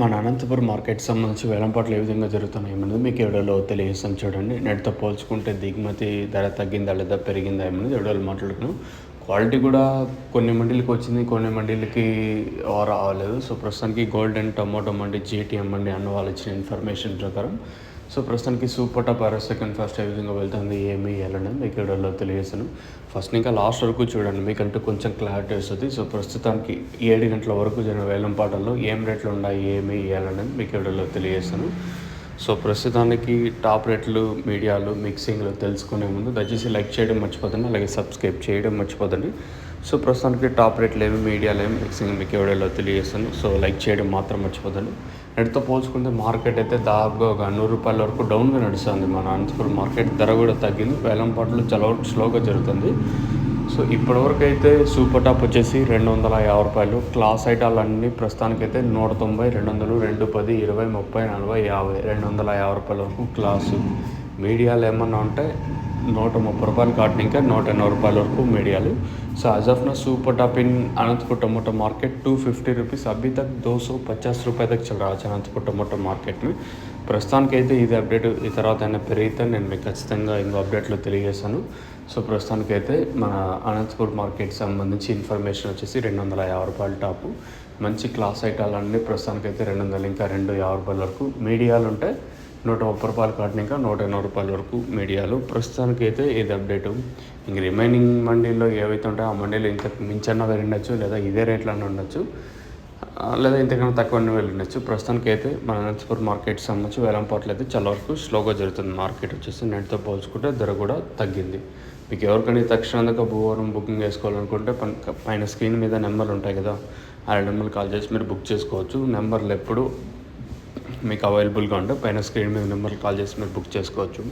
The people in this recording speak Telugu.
మన అనంతపురం మార్కెట్ సంబంధించి వేలంపాట్లు ఏ విధంగా జరుగుతున్నాయి ఏమన్నది మీకు ఎవడలో తెలియజేస్తాను చూడండి. నెట్తో పోల్చుకుంటే దిగుమతి ధర తగ్గిందా లేదా పెరిగిందా ఏమన్నది ఎవడో మాట్లాడుకున్నాం క్వాలిటీ కూడా కొన్ని మండీలకి వచ్చింది కొన్ని మండీలకి రావలేదు. సో ప్రస్తుతానికి gold and tomato mandi GTM mandi అన్న వాళ్ళు ఇచ్చిన ఇన్ఫర్మేషన్ ప్రకారం సో ప్రస్తుతానికి super top or second first ఏ విధంగా వెళ్తుంది ఏమి వెళ్ళండి మీకు వీడియోలో తెలియజేసాను ఫస్ట్ ఇంకా లాస్ట్ వరకు చూడండి మీకంటూ కొంచెం క్లారిటీ వస్తుంది. సో ప్రస్తుతానికి ఏడు గంటల వరకు జరిగిన వేలం పాటల్లో ఏం రేట్లు ఉన్నాయి ఏమి వెళ్ళండి మీకు వీడియోలో తెలియజేస్తాను. సో ప్రస్తుతానికి టాప్ రేట్లు మీడియాలు మిక్సింగ్లు తెలుసుకునే ముందు దయచేసి లైక్ చేయడం మర్చిపోదండి అలాగే సబ్స్క్రైబ్ చేయడం మర్చిపోదండి సో ప్రస్తుతానికి టాప్ రేట్లు ఏమి మీడియాలు ఏమి మిక్సింగ్ మీకు ఎవడేలో తెలియజేస్తాను సో లైక్ చేయడం మాత్రం మర్చిపోదండి నెట్తో పోల్చుకుంటే మార్కెట్ అయితే దాదాపుగా ఒక నూరు రూపాయల వరకు డౌన్గా నడుస్తుంది. మన అనంతపురం మార్కెట్ ధర కూడా తగ్గింది. వేలం పాటలు చాలా స్లోగా జరుగుతుంది. సో ఇప్పటివరకు అయితే సూపర్ టాప్ వచ్చేసి రెండు వందల యాభై రూపాయలు. క్లాస్ ఐటాలు అన్నీ ప్రస్తుతానికైతే నూట తొంభై రెండు వందలు రెండు పది ఇరవై ముప్పై నలభై యాభై రెండు వందల యాభై రూపాయల వరకు క్లాసు. మీడియాలు ఏమన్నా ఉంటే నూట ముప్పై రూపాయలు కాటిన ఇంకా నూట ఎనభై రూపాయల వరకు మీడియాలు. So as of now super top in Anantapur tomato market two fifty rupees. అభితక్ దోసో పచాస్ सौ पचास रुपये तक चल रहा ప్రస్తుతానికి అయితే ఇది అప్డేట్ ఈ తర్వాత అయినా పెరిగితే నేను మీకు ఖచ్చితంగా ఇంకో అప్డేట్లో తెలియజేస్తాను. సో ప్రస్తుతానికి అయితే మన అనంతపూర్ మార్కెట్ సంబంధించి ఇన్ఫర్మేషన్ వచ్చేసి రెండు వందల యాభై రూపాయల టాపు. మంచి క్లాస్ ఐటాలన్నీ ప్రస్తుతానికి అయితే రెండు వందలు ఇంకా రెండు యాభై రూపాయల వరకు మీడియాలు ఉంటే నూట ముప్పై రూపాయలు కాటిన ఇంకా నూట ఎనభై రూపాయల వరకు మీడియాలు. ప్రస్తుతానికి అయితే ఇది అప్డేటు. ఇంక రిమైనింగ్ మండీల్లో ఏవైతే ఉంటాయో ఆ మండీలో ఇంతకు మించన్నా ఉండొచ్చు లేదా ఇదే రేట్లోనే ఉండొచ్చు. లేదా ఇంతకన్నా తక్కువ వెళ్ళిండొచ్చు. ప్రస్తుతానికి అయితే మన అనంతపురం మార్కెట్ సంబంధించి వేలంపాట్లు అయితే చాలా వరకు స్లోగా జరుగుతుంది. మార్కెట్ వచ్చేసి నెట్తో పోల్చుకుంటే ధర కూడా తగ్గింది. మీకు ఎవరికైనా తక్షణంగా భూవారం బుకింగ్ చేసుకోవాలనుకుంటే పైన స్క్రీన్ మీద నెంబర్లు ఉంటాయి కదా ఆ నెంబర్లు కాల్ చేసి మీరు బుక్ చేసుకోవచ్చు. నెంబర్లు ఎప్పుడు మీకు అవైలబుల్గా ఉంటే పైన స్క్రీన్ మీద నెంబర్ కాల్ చేసి మీరు బుక్ చేసుకోవచ్చు.